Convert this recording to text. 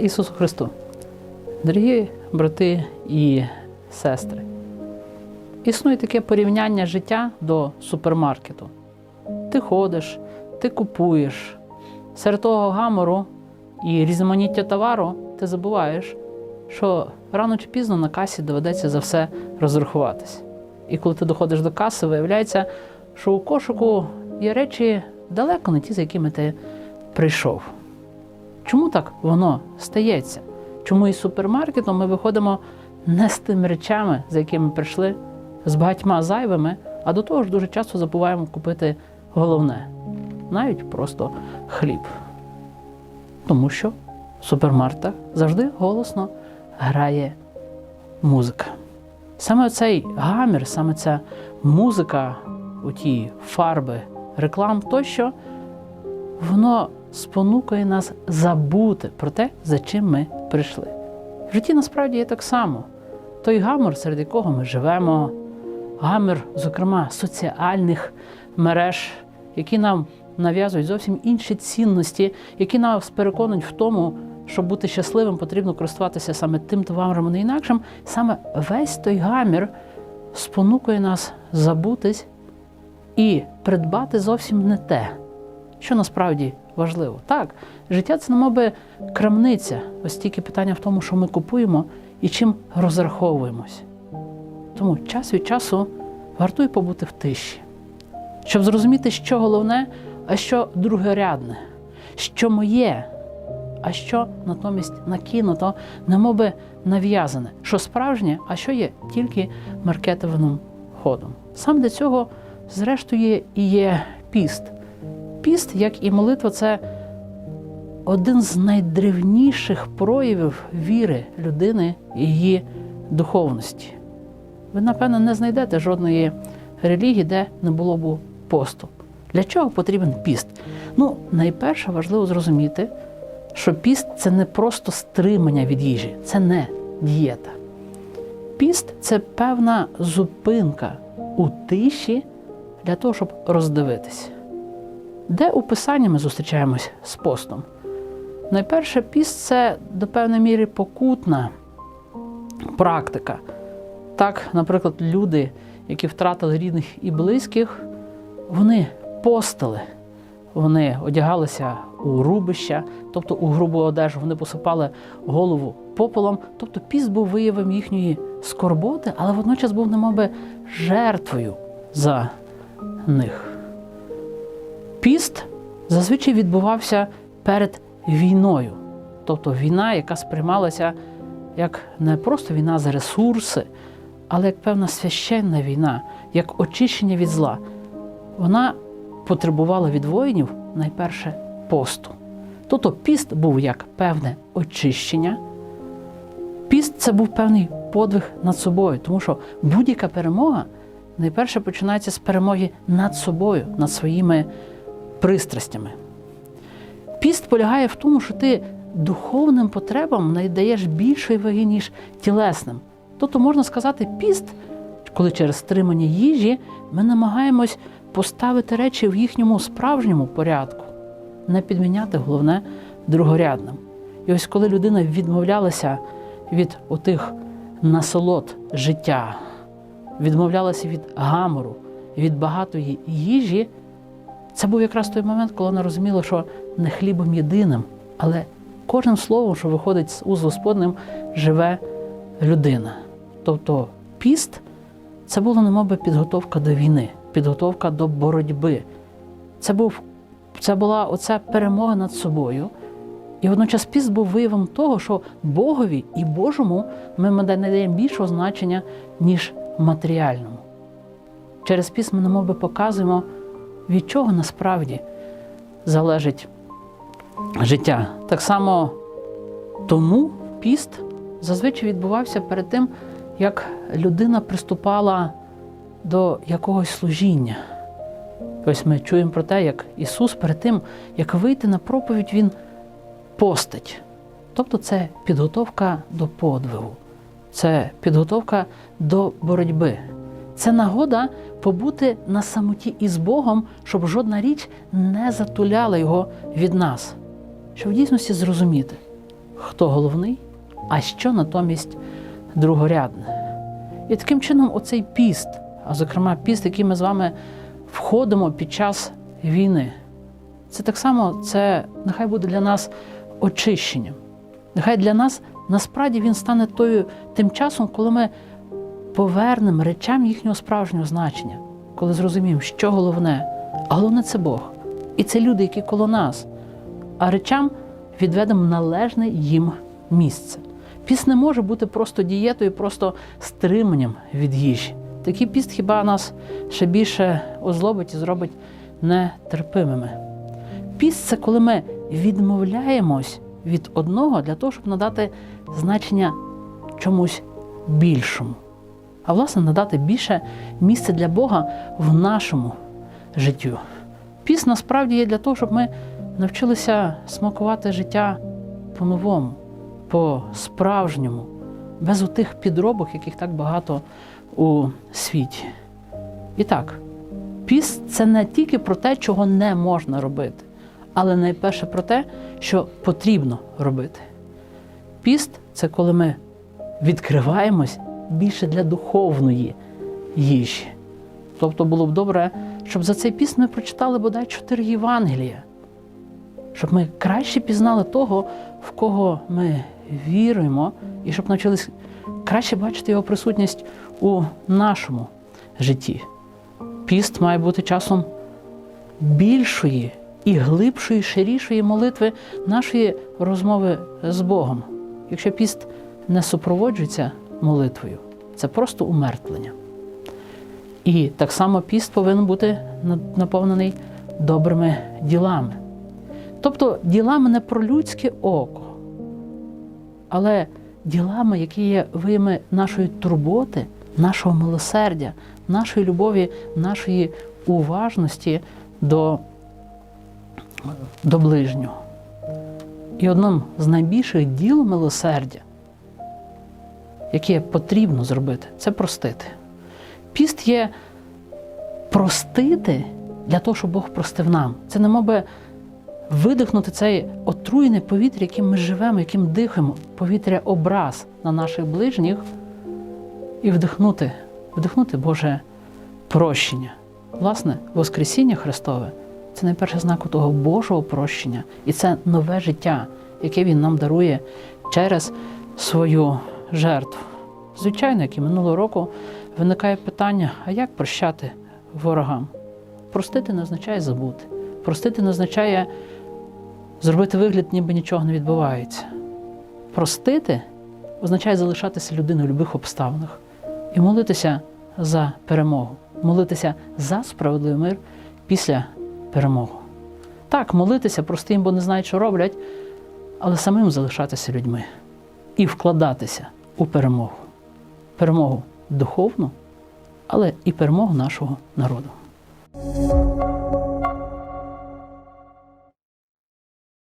Ісусу Христу! Дорогі брати і сестри, існує таке порівняння життя до супермаркету. Ти ходиш, ти купуєш. Серед того гамору і різноманіття товару ти забуваєш, що рано чи пізно на касі доведеться за все розрахуватись. І коли ти доходиш до каси, виявляється, що у кошику є речі далеко не ті, за якими ти прийшов. Чому так воно стається? Чому із супермаркету ми виходимо не з тими речами, за якими прийшли, з багатьма зайвими, а до того ж дуже часто забуваємо купити головне навіть просто хліб. Тому що в супермаркетах завжди голосно грає музика. Саме цей гамір, саме ця музика, оті фарби, реклам тощо, воно спонукує нас забути про те, за чим ми прийшли. В житті насправді є так само. Той гамор, серед якого ми живемо, гамір, зокрема, соціальних мереж, які нам нав'язують зовсім інші цінності, які нас переконують в тому, щоб бути щасливим, потрібно користуватися саме тим товаром, а не інакшим. Саме весь той гамір спонукує нас забутись і придбати зовсім не те, що насправді важливо. Так, життя це немоби крамниця. Ось тільки питання в тому, що ми купуємо і чим розраховуємось. Тому час від часу вартує побути в тиші, щоб зрозуміти, що головне, а що другорядне, що моє, а що натомість накинуто, немоби нав'язане, що справжнє, а що є тільки маркетинговим ходом. Сам для цього, зрештою, і є піст. Піст, як і молитва, це один з найдревніших проявів віри людини і її духовності. Ви, напевно, не знайдете жодної релігії, де не було б посту. Для чого потрібен піст? Ну, найперше важливо зрозуміти, що піст це не просто стримання від їжі, це не дієта. Піст це певна зупинка у тиші для того, щоб роздивитись. Де у Писанні ми зустрічаємось з постом? Найперше, піст це до певної міри покутна практика. Так, наприклад, люди, які втратили рідних і близьких, вони постили, вони одягалися у рубища, тобто у грубу одежу, вони посипали голову попелом. Тобто піст був виявом їхньої скорботи, але водночас був немоби жертвою за них. Піст зазвичай відбувався перед війною, тобто війна, яка сприймалася як не просто війна за ресурси, але як певна священна війна, як очищення від зла. Вона потребувала від воїнів найперше посту. Тобто піст був як певне очищення. Піст це був певний подвиг над собою, тому що будь-яка перемога найперше починається з перемоги над собою, над своїми пристрастями. Піст полягає в тому, що ти духовним потребам надаєш більшої ваги, ніж тілесним. Тобто можна сказати, піст, коли через стримання їжі ми намагаємось поставити речі в їхньому справжньому порядку, не підміняти головне другорядним. І ось коли людина відмовлялася від отих насолод життя, відмовлялася від гамору, від багатої їжі, це був якраз той момент, коли вона розуміла, що не хлібом єдиним, але кожним словом, що виходить з уст Господним, живе людина. Тобто піст це була немоби підготовка до війни, підготовка до боротьби. Це, був, це була оця перемога над собою. І водночас піст був виявом того, що Богові і Божому ми надаємо більшого значення, ніж матеріальному. Через піст ми немоби показуємо, від чого насправді залежить життя. Так само тому піст зазвичай відбувався перед тим, як людина приступала до якогось служіння. Ось ми чуємо про те, як Ісус перед тим, як вийти на проповідь, Він постить. Тобто це підготовка до подвигу, це підготовка до боротьби. Це нагода побути на самоті із Богом, щоб жодна річ не затуляла його від нас, щоб в дійсності зрозуміти, хто головний, а що натомість другорядне. І таким чином, оцей піст, а зокрема піст, який ми з вами входимо під час війни, це так само це нехай буде для нас очищенням. Нехай для нас насправді він стане тою тим часом, коли ми повернемо речам їхнього справжнього значення, коли зрозуміємо, що головне, а головне це Бог. І це люди, які коло нас, а речам відведемо належне їм місце. Піст не може бути просто дієтою, просто стриманням від їжі. Такий піст хіба нас ще більше озлобить і зробить нетерпимими. Піст це коли ми відмовляємось від одного для того, щоб надати значення чомусь більшому. А власне надати більше місця для Бога в нашому життю. Піст насправді є для того, щоб ми навчилися смакувати життя по-новому, по-справжньому, без отих підробок, яких так багато у світі. І так, піст це не тільки про те, чого не можна робити, але найперше про те, що потрібно робити. Піст це коли ми відкриваємось більше для духовної їжі. Тобто було б добре, щоб за цей піст ми прочитали бодай чотири Євангелія, щоб ми краще пізнали того, в кого ми віруємо, і щоб навчились краще бачити його присутність у нашому житті. Піст має бути часом більшої і глибшої, ширішої молитви нашої розмови з Богом. Якщо піст не супроводжується молитвою, це просто умертвлення. І так само піст повинен бути наповнений добрими ділами. Тобто ділами не про людське око, але ділами, які є виями нашої турботи, нашого милосердя, нашої любові, нашої уважності до, до ближнього. І одним з найбільших діл милосердя, яке потрібно зробити, це простити. Піст є простити для того, щоб Бог простив нам. Це не би видихнути цей отруєне повітря, яким ми живемо, яким дихаємо, повітря образ на наших ближніх, і вдихнути, вдихнути Боже прощення. Власне, Воскресіння Христове це найперший знак того Божого прощення. І це нове життя, яке Він нам дарує через свою жертву. Звичайно, як і минулого року виникає питання: а як прощати ворогам? Простити не означає забути. Простити не означає зробити вигляд, ніби нічого не відбувається. Простити означає залишатися людиною в будь-яких обставинах і молитися за перемогу, молитися за справедливий мир після перемоги. Так, молитися простим, бо не знають, що роблять, але самим залишатися людьми і вкладатися у перемогу. Перемогу духовну, але і перемогу нашого народу.